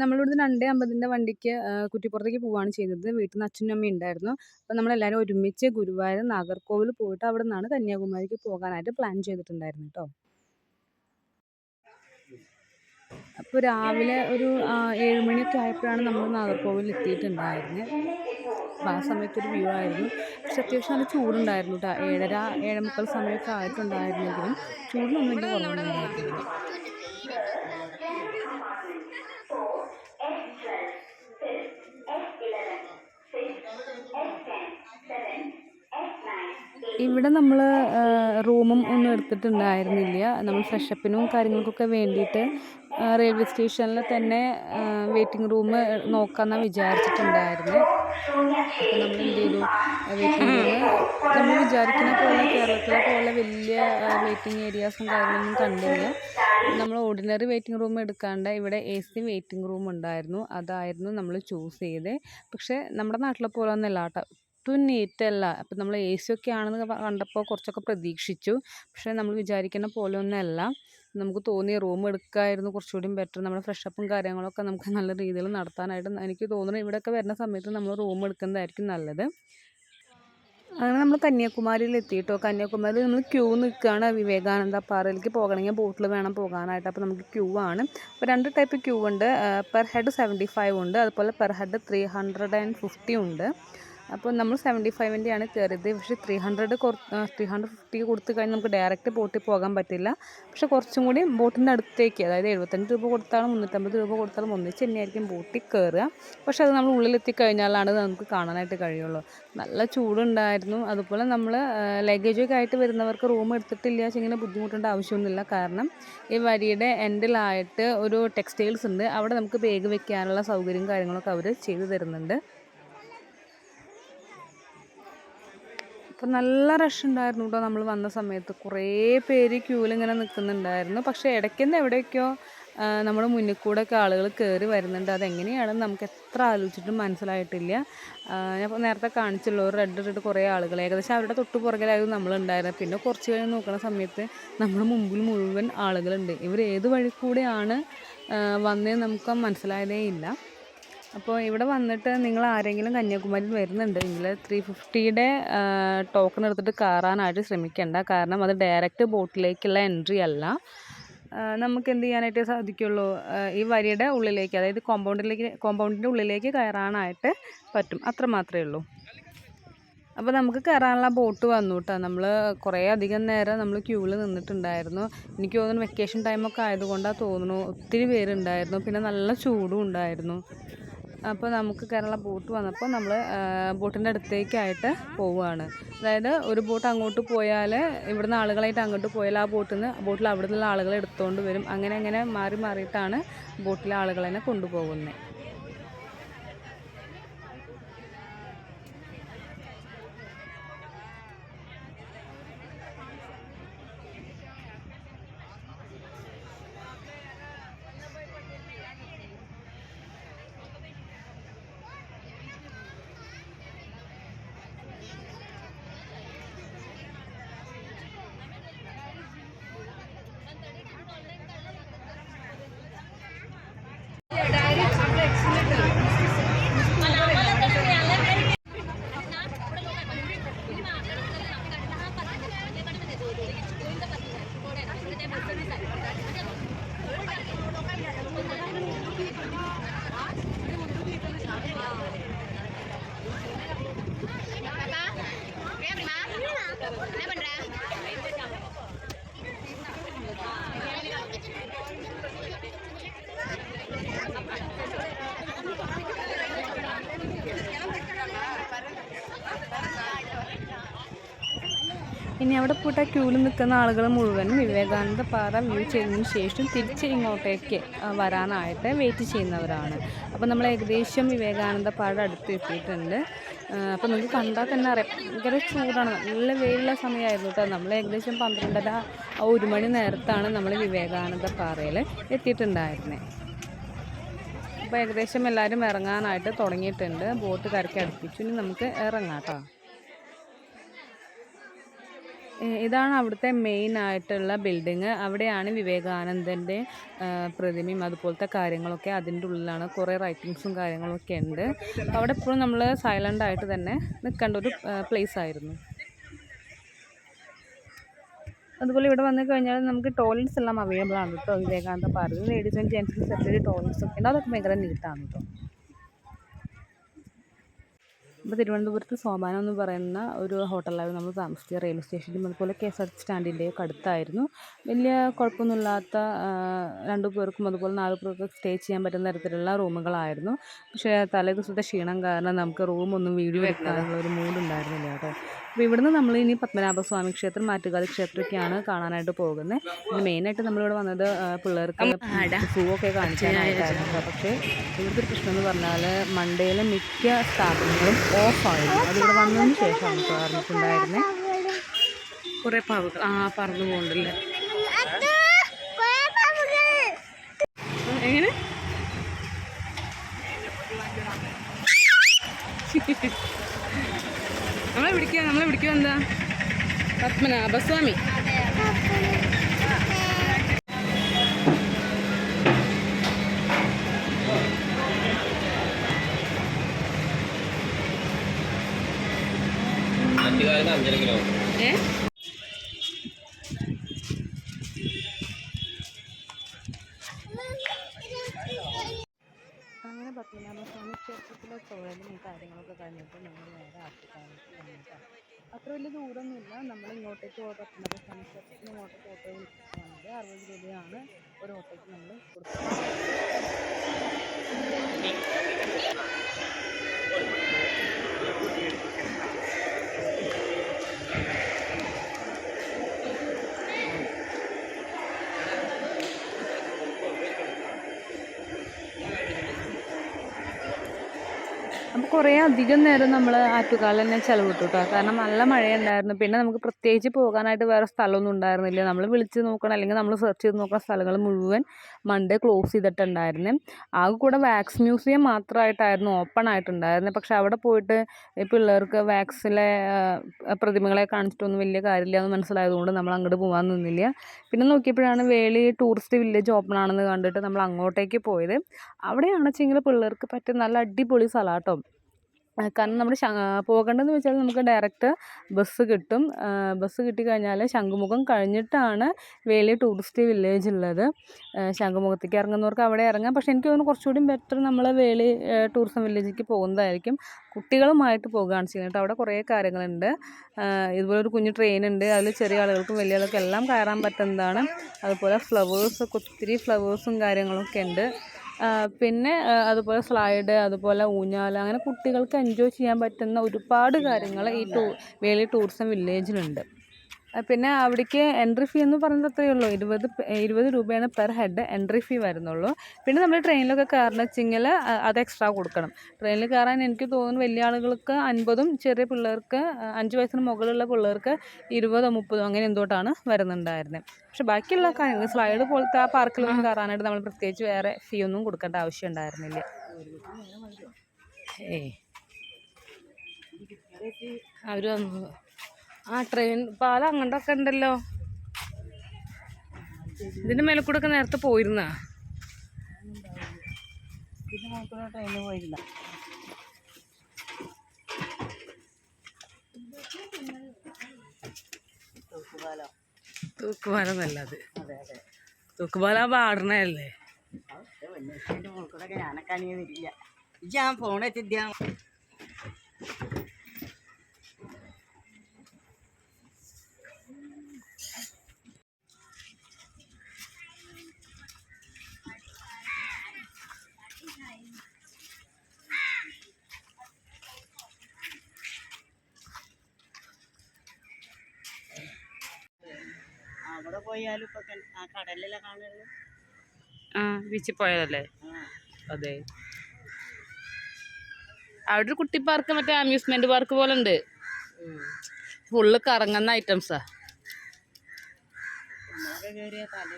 നമ്മളിവിടുന്ന് രണ്ടേ അമ്പതിന്റെ വണ്ടിക്ക് കുറ്റിപ്പുറത്തേക്ക് പോവുകയാണ് ചെയ്തത്. വീട്ടിൽ നിന്ന് അച്ഛനും അമ്മയും ഉണ്ടായിരുന്നു. അപ്പോൾ നമ്മളെല്ലാവരും ഒരുമിച്ച് ഗുരുവായൂർ നാഗർകോവിൽ പോയിട്ട് അവിടെ നിന്നാണ് കന്യാകുമാരിക്ക് പോകാനായിട്ട് പ്ലാൻ ചെയ്തിട്ടുണ്ടായിരുന്നു കേട്ടോ അപ്പോൾ രാവിലെ ഒരു ഏഴ് മണിയൊക്കെ ആയപ്പോഴാണ് നമ്മൾ നാഗർകോവിൽ എത്തിയിട്ടുണ്ടായിരുന്നത് അപ്പോൾ ആ സമയത്ത് ഒരു വ്യൂ ആയിരുന്നു. പക്ഷെ അത്യാവശ്യം നല്ല ചൂടുണ്ടായിരുന്നു കേട്ടോ ഏഴര ഏഴേ മുക്കാൽ സമയമൊക്കെ ആയിട്ടുണ്ടായിരുന്നെങ്കിലും ചൂടിനൊന്നും വലിയ കുറവുണ്ടായിരുന്നില്ല ഇവിടെ നമ്മൾ റൂമും ഒന്നും എടുത്തിട്ടുണ്ടായിരുന്നില്ല. നമ്മൾ ഫ്രഷപ്പിനും കാര്യങ്ങൾക്കൊക്കെ വേണ്ടിയിട്ട് റെയിൽവേ സ്റ്റേഷനിൽ തന്നെ വെയിറ്റിംഗ് റൂം നോക്കാമെന്നാണ് വിചാരിച്ചിട്ടുണ്ടായിരുന്നു. അപ്പോൾ നമ്മൾ എന്ത് ചെയ്തു? വെയിറ്റിംഗ് റൂം നമ്മൾ വിചാരിക്കുന്ന പോലെ കേരളത്തിലെ പോലെ വലിയ വെയിറ്റിംഗ് ഏരിയാസും കാര്യങ്ങളൊന്നും കണ്ടില്ല. നമ്മൾ ഓർഡിനറി വെയിറ്റിംഗ് റൂം എടുക്കാണ്ട് ഇവിടെ എ സി വെയിറ്റിംഗ് റൂം ഉണ്ടായിരുന്നു. അതായിരുന്നു നമ്മൾ ചൂസ് ചെയ്തത് പക്ഷേ നമ്മുടെ നാട്ടിലെ പോലെ ഒന്നല്ല കേട്ടോ. ഒട്ടും നീറ്റ് അല്ല. അപ്പം നമ്മൾ എ സി ഒക്കെ ആണെന്ന് കണ്ടപ്പോൾ കുറച്ചൊക്കെ പ്രതീക്ഷിച്ചു. പക്ഷേ നമ്മൾ വിചാരിക്കുന്ന പോലെ ഒന്നല്ല. നമുക്ക് തോന്നിയ റൂം എടുക്കായിരുന്നു. കുറച്ചുകൂടി ബെറ്റർ നമ്മുടെ ഫ്രഷപ്പും കാര്യങ്ങളൊക്കെ നമുക്ക് നല്ല രീതിയിൽ നടത്താനായിട്ട് എനിക്ക് തോന്നുന്നു ഇവിടെയൊക്കെ വരുന്ന സമയത്ത് നമ്മൾ റൂം എടുക്കുന്നതായിരിക്കും നല്ലത്. അങ്ങനെ നമ്മൾ കന്യാകുമാരിയിൽ എത്തിയിട്ടോ? കന്യാകുമാരിയിൽ നമ്മൾ ക്യൂ നിൽക്കുകയാണ് വിവേകാനന്ദ പാറയിലേക്ക് പോകണമെങ്കിൽ ബോട്ടിൽ വേണം പോകാനായിട്ട്. അപ്പോൾ നമുക്ക് ക്യൂ ആണ്. അപ്പോൾ രണ്ട് ടൈപ്പ് ക്യൂ ഉണ്ട്. പെർ ഹെഡ് സെവന്റി ഫൈവ് ഉണ്ട്. അതുപോലെ per head three hundred and fifty ഉണ്ട്. അപ്പോൾ നമ്മൾ സെവന്റി ഫൈവിന്റെയാണ് കയറിയത് പക്ഷേ three hundred three hundred fifty കൊടുത്ത് കഴിഞ്ഞാൽ നമുക്ക് ഡയറക്റ്റ് ബോട്ടിൽ പോകാൻ പറ്റില്ല. പക്ഷേ കുറച്ചും കൂടി ബോട്ടിന്റെ അടുത്തേക്ക് അതായത് എഴുപത്തഞ്ച് രൂപ കൊടുത്താലും മുന്നൂറ്റമ്പത് രൂപ കൊടുത്താലും ഒന്നിച്ച് തന്നെയായിരിക്കും ബോട്ടിൽ കയറുക പക്ഷേ അത് നമ്മൾ ഉള്ളിലെത്തി കഴിഞ്ഞാലാണ് നമുക്ക് കാണാനായിട്ട് കഴിയുള്ളൂ. നല്ല ചൂടുണ്ടായിരുന്നു. അതുപോലെ നമ്മൾ ലഗേജൊക്കെ ആയിട്ട് വരുന്നവർക്ക് റൂം എടുത്തിട്ടില്ല വെച്ചാൽ ഇങ്ങനെ ബുദ്ധിമുട്ടേണ്ട ആവശ്യമൊന്നുമില്ല. കാരണം ഈ വരിയുടെ എൻഡിലായിട്ട് ഒരു ടെക്സ്റ്റൈൽസ് ഉണ്ട്. അവിടെ നമുക്ക് ബാഗ് വെക്കാനുള്ള സൗകര്യവും കാര്യങ്ങളൊക്കെ അവർ ചെയ്തു തരുന്നുണ്ട്. അപ്പം നല്ല റഷ് ഉണ്ടായിരുന്നു കേട്ടോ നമ്മൾ വന്ന സമയത്ത്. കുറേ പേര് ക്യൂവിൽ ഇങ്ങനെ നിൽക്കുന്നുണ്ടായിരുന്നു പക്ഷേ ഇടയ്ക്കുന്ന് എവിടെയൊക്കെയോ നമ്മുടെ മുന്നിൽ കൂടെ ഒക്കെ ആളുകൾ കയറി വരുന്നുണ്ട്. അതെങ്ങനെയാണെന്ന് നമുക്ക് എത്ര ആലോചിച്ചിട്ടും മനസ്സിലായിട്ടില്ല. ഞാൻ നേരത്തെ കാണിച്ചുള്ള ഒരു റെഡ് ഇട്ടിട്ട് കുറേ ആളുകൾ ഏകദേശം അവരുടെ തൊട്ട് പുറകിലായിരുന്നു നമ്മളുണ്ടായിരുന്നത്. പിന്നെ കുറച്ച് കഴിഞ്ഞ് നോക്കുന്ന സമയത്ത് നമ്മുടെ മുമ്പിൽ മുഴുവൻ ആളുകളുണ്ട്. ഇവർ ഏത് വഴി കൂടെയാണ് വന്നതെന്ന് നമുക്ക് മനസ്സിലായതേ ഇല്ല. അപ്പോൾ ഇവിടെ വന്നിട്ട് നിങ്ങൾ ആരെങ്കിലും കന്യാകുമാരിയിൽ വരുന്നുണ്ടെങ്കിൽ ത്രീ ഫിഫ്റ്റിയുടെ ടോക്കൺ എടുത്തിട്ട് കയറാനായിട്ട് ശ്രമിക്കേണ്ട. കാരണം അത് ഡയറക്റ്റ് ബോട്ടിലേക്കുള്ള എൻട്രി അല്ല. നമുക്ക് എന്ത് ചെയ്യാനായിട്ട് സാധിക്കുള്ളൂ? ഈ വരിയുടെ ഉള്ളിലേക്ക് അതായത് കോമ്പൗണ്ടിലേക്ക് കോമ്പൗണ്ടിന്റെ ഉള്ളിലേക്ക് കയറാനായിട്ട് പറ്റും. അത്ര മാത്രമേ ഉള്ളൂ. അപ്പോൾ നമുക്ക് കയറാനുള്ള ബോട്ട് വന്നു കേട്ടോ നമ്മൾ കുറേ അധികം നേരം നമ്മൾ ക്യൂവിൽ നിന്നിട്ടുണ്ടായിരുന്നു. എനിക്ക് തോന്നുന്നു വെക്കേഷൻ ടൈമൊക്കെ ആയതുകൊണ്ടാണ് തോന്നുന്നു ഒത്തിരി പേരുണ്ടായിരുന്നു. പിന്നെ നല്ല ചൂടും ഉണ്ടായിരുന്നു. അപ്പോൾ നമുക്ക് കയറാനുള്ള ബോട്ട് വന്നപ്പോൾ നമ്മൾ ബോട്ടിന്റെ അടുത്തേക്കായിട്ട് പോവുകയാണ്. അതായത് ഒരു ബോട്ട് അങ്ങോട്ട് പോയാൽ ഇവിടുന്ന് ആളുകളായിട്ട് അങ്ങോട്ട് പോയാൽ ആ ബോട്ടിൽ നിന്ന് ബോട്ടിൽ അവിടെ നിന്നുള്ള ആളുകളെ എടുത്തുകൊണ്ട് വരും. അങ്ങനെ അങ്ങനെ മാറി മാറിയിട്ടാണ് ബോട്ടിലെ ആളുകളെ കൊണ്ടുപോകുന്നത്. ഇനി അവിടെ പോയിട്ട് ക്യൂവിൽ നിൽക്കുന്ന ആളുകൾ മുഴുവനും വിവേകാനന്ദ പാറ വ്യൂ ചെയ്തതിന് ശേഷം തിരിച്ച് ഇങ്ങോട്ടേക്ക് വരാനായിട്ട് വെയിറ്റ് ചെയ്യുന്നവരാണ്. അപ്പോൾ നമ്മൾ ഏകദേശം വിവേകാനന്ദ പാറ അടുത്ത് എത്തിയിട്ടുണ്ട്. അപ്പോൾ നമുക്ക് കണ്ടാൽ തന്നെ അറിയാം ഭയങ്കര ചൂടാണ്. നല്ല വെയിലുള്ള സമയമായിരുന്നു കേട്ടോ. നമ്മൾ ഏകദേശം പന്ത്രണ്ടര ഒരു മണി നേരത്താണ് നമ്മൾ വിവേകാനന്ദ പാറയിൽ എത്തിയിട്ടുണ്ടായിരുന്നത് അപ്പോൾ ഏകദേശം എല്ലാവരും ഇറങ്ങാനായിട്ട് തുടങ്ങിയിട്ടുണ്ട്. ബോട്ട് കരയ്ക്ക് അടുപ്പിച്ചു. ഇനി നമുക്ക് ഇറങ്ങാം കേട്ടോ. ഇതാണ് അവിടുത്തെ മെയിൻ ആയിട്ടുള്ള ബിൽഡിങ് അവിടെയാണ് വിവേകാനന്ദന്റെ പ്രതിമയും അതുപോലത്തെ കാര്യങ്ങളൊക്കെ അതിന്റെ ഉള്ളിലാണ്. കുറേ റൈറ്റിങ്സും കാര്യങ്ങളൊക്കെ ഉണ്ട്. അവിടെ എപ്പോഴും നമ്മൾ സൈലന്റ് ആയിട്ട് തന്നെ നിൽക്കേണ്ട ഒരു പ്ലേസ് ആയിരുന്നു. അതുപോലെ ഇവിടെ വന്നു കഴിഞ്ഞാൽ നമുക്ക് ടോയ്ലറ്റ്സ് എല്ലാം അവൈലബിൾ ആണ് കേട്ടോ വിവേകാനന്ദ പാർക്കിൽ ലേഡീസ് ആൻഡ് ജെൻസിന് സെപ്പറേറ്റ് ടോയ്ലറ്റ്സ് ഒക്കെ ഉണ്ട്. അതൊക്കെ ഭയങ്കര നീറ്റാണ് കേട്ടോ ഇപ്പോൾ തിരുവനന്തപുരത്ത് സോമാനം എന്ന് പറയുന്ന ഒരു ഹോട്ടലിലായിരുന്നു നമ്മൾ താമസിച്ചത് റെയിൽവേ സ്റ്റേഷനിലും അതുപോലെ കെ എസ് ആർ ടി സ്റ്റാൻഡിന്റെ ഒക്കെ അടുത്തായിരുന്നു. വലിയ കുഴപ്പമൊന്നുമില്ലാത്ത രണ്ടു പേർക്കും അതുപോലെ നാല് പേർക്കും സ്റ്റേ ചെയ്യാൻ പറ്റുന്ന തരത്തിലുള്ള റൂമുകളായിരുന്നു. പക്ഷേ തലേ ദിവസത്തെ ക്ഷീണം കാരണം നമുക്ക് റൂമൊന്നും വീഡിയോ എടുക്കാനുള്ള ഒരു മൂഡ് ഉണ്ടായിരുന്നില്ല കേട്ടോ. അപ്പോൾ ഇവിടുന്ന് നമ്മൾ ഇനി പത്മനാഭസ്വാമി ക്ഷേത്രം മാറ്റുകാലി ക്ഷേത്രമൊക്കെയാണ് കാണാനായിട്ട് പോകുന്നത് മെയിനായിട്ട് നമ്മളിവിടെ വന്നത് പിള്ളേർക്ക് സൂ ഒക്കെ കാണിക്കാനായിട്ടായിരുന്നു. പക്ഷേ ഇവിടുത്തെ പ്രശ്നം എന്ന് പറഞ്ഞാൽ മണ്ടയിലെ മിക്ക സ്ഥാപനങ്ങളും ഓഫായിരുന്നു അതിവിടെ വന്നതിന് ശേഷമാണ് കേട്ടോ കുറെ കുറേ പാവകൾ ആ പറന്നു പോകുന്നുണ്ടല്ലേ എങ്ങനെ? നമ്മളെ വിളിക്കുക നമ്മളെ വിളിക്കുക എന്താ? പത്മനാഭസ്വാമി. പത്മനാഭസ്വാമി ക്ഷേത്രത്തിലെ തൊഴിലും കാര്യങ്ങളൊക്കെ കഴിഞ്ഞിട്ട് ഞങ്ങൾ നേരെ ആക്കിക്കാണ് വന്നിട്ടാണ് അത്ര വലിയ ദൂരമൊന്നുമില്ല. നമ്മൾ ഇങ്ങോട്ടേക്ക് പത്മനാഭസ്വാമി ക്ഷേത്രത്തിന് ഇങ്ങോട്ടേക്ക് ഓട്ടോ വിളിച്ചിട്ട് വന്നത് അറുപത് രൂപയാണ്. ഒരു ഓട്ടോയ്ക്ക് നമ്മൾ കൊടുക്കുന്നത്. അപ്പോൾ കുറേ അധികം നേരം നമ്മൾ ആറ്റുകാൽ തന്നെ ചിലവിട്ടു കേട്ടോ കാരണം നല്ല മഴയുണ്ടായിരുന്നു. പിന്നെ നമുക്ക് പ്രത്യേകിച്ച് പോകാനായിട്ട് വേറെ സ്ഥലമൊന്നും ഉണ്ടായിരുന്നില്ല. നമ്മൾ വിളിച്ച് നോക്കണം അല്ലെങ്കിൽ നമ്മൾ സെർച്ച് ചെയ്ത് നോക്കുന്ന സ്ഥലങ്ങൾ മുഴുവൻ മൺഡേ ക്ലോസ് ചെയ്തിട്ടുണ്ടായിരുന്നു. ആകെ കൂടെ വാക്സ് മ്യൂസിയം മാത്രമായിട്ടായിരുന്നു ഓപ്പൺ ആയിട്ടുണ്ടായിരുന്നത് പക്ഷെ അവിടെ പോയിട്ട് ഈ പിള്ളേർക്ക് വാക്സിലെ പ്രതിമകളെ കാണിച്ചിട്ടൊന്നും വലിയ കാര്യമില്ല എന്ന് മനസ്സിലായതുകൊണ്ട് നമ്മൾ അങ്ങോട്ട് പോകാൻ നിന്നില്ല. പിന്നെ നോക്കിയപ്പോഴാണ് വേളി ടൂറിസ്റ്റ് വില്ലേജ് ഓപ്പൺ ആണെന്ന് കണ്ടിട്ട് നമ്മൾ അങ്ങോട്ടേക്ക് പോയത്. അവിടെയാണ് വെച്ചെങ്കിൽ പിള്ളേർക്ക് പറ്റിയ നല്ല അടിപൊളി സ്ഥലം കാരണം നമ്മൾ പോകേണ്ടതെന്ന് വെച്ചാൽ നമുക്ക് ഡയറക്റ്റ് ബസ് കിട്ടും. ബസ് കിട്ടിക്കഴിഞ്ഞാൽ ശംഖുമുഖം കഴിഞ്ഞിട്ടാണ് വേലി ടൂറിസ്റ്റ് വില്ലേജ് ഉള്ളത് ശംഖുമുഖത്തേക്ക് ഇറങ്ങുന്നവർക്ക് അവിടെ ഇറങ്ങാം. പക്ഷേ എനിക്ക് തോന്നുന്നു കുറച്ചുകൂടി ബെറ്റർ നമ്മൾ വേലി ടൂറിസം വില്ലേജിലേക്ക് പോകുന്നതായിരിക്കും. കുട്ടികളുമായിട്ട് പോകുകയാണ് ചെയ്യുന്നത് അവിടെ കുറേ കാര്യങ്ങളുണ്ട്. ഇതുപോലെ ഒരു കുഞ്ഞു ട്രെയിൻ ഉണ്ട്. അതിൽ ചെറിയ ആളുകൾക്കും വലിയ ആളുകൾക്കും എല്ലാം കയറാൻ പറ്റുന്നതാണ്. അതുപോലെ ഫ്ലവേഴ്സൊക്കെ ഒത്തിരി ഫ്ലവേഴ്സും കാര്യങ്ങളൊക്കെ ഉണ്ട്. പിന്നെ അതുപോലെ സ്ലൈഡ് അതുപോലെ ഊഞ്ഞാൽ അങ്ങനെ കുട്ടികൾക്ക് എൻജോയ് ചെയ്യാൻ പറ്റുന്ന ഒരുപാട് കാര്യങ്ങൾ ഈ ടൂ വേളി ടൂറിസം വില്ലേജിലുണ്ട് പിന്നെ അവിടേക്ക് എൻട്രി ഫീ എന്ന് പറയുന്നത് അത്രയേ ഉള്ളൂ. ഇരുപത് ഇരുപത് രൂപയാണ് പെർ ഹെഡ് എൻട്രി ഫീ വരുന്നുള്ളൂ. പിന്നെ നമ്മൾ ട്രെയിനിലൊക്കെ കയറണം വെച്ചെങ്കിൽ അത് എക്സ്ട്രാ കൊടുക്കണം. ട്രെയിനിൽ കയറാൻ എനിക്ക് തോന്നുന്നു വലിയ ആളുകൾക്ക് അൻപതും ചെറിയ പിള്ളേർക്ക് അഞ്ച് വയസ്സിന് മുകളിലുള്ള പിള്ളേർക്ക് ഇരുപതോ മുപ്പതോ അങ്ങനെ എന്തോട്ടാണ് വരുന്നുണ്ടായിരുന്നത് പക്ഷെ ബാക്കിയുള്ള കാര്യങ്ങൾ സ്ലൈഡ് പോലത്തെ ആ പാർക്കിലൊന്നും കയറാനായിട്ട് നമ്മൾ പ്രത്യേകിച്ച് വേറെ ഫീ ഒന്നും കൊടുക്കേണ്ട ആവശ്യം ഉണ്ടായിരുന്നില്ല. ഏയ്. അവർ ആ ട്രെയിൻ പാലം അങ്ങോട്ടൊക്കെ ഉണ്ടല്ലോ. ഇതിന്റെ മേലെ കൂടെ ഒക്കെ നേരത്തെ പോയിരുന്നാ? തൂക്കുപാലം. നല്ലത്. തൂക്കുപാലം പാടണല്ലേ ഞാനൊക്കെ അണിയെ വരില്ല ഇജ്ജ് ഞാൻ ഫോൺ പോയാലും ഇപ്പൊ ആ കടലിലെ കാണുള്ളൂ. ആ ബീച്ചിൽ പോയതല്ലേ? അതെ. അവിടെ ഒരു കുട്ടി പാർക്ക് മറ്റേ അമ്യൂസ്മെന്റ് പാർക്ക് പോലെ ഉണ്ട് ഫുള്ള് കറങ്ങുന്ന ഐറ്റംസാ കയറിയ തല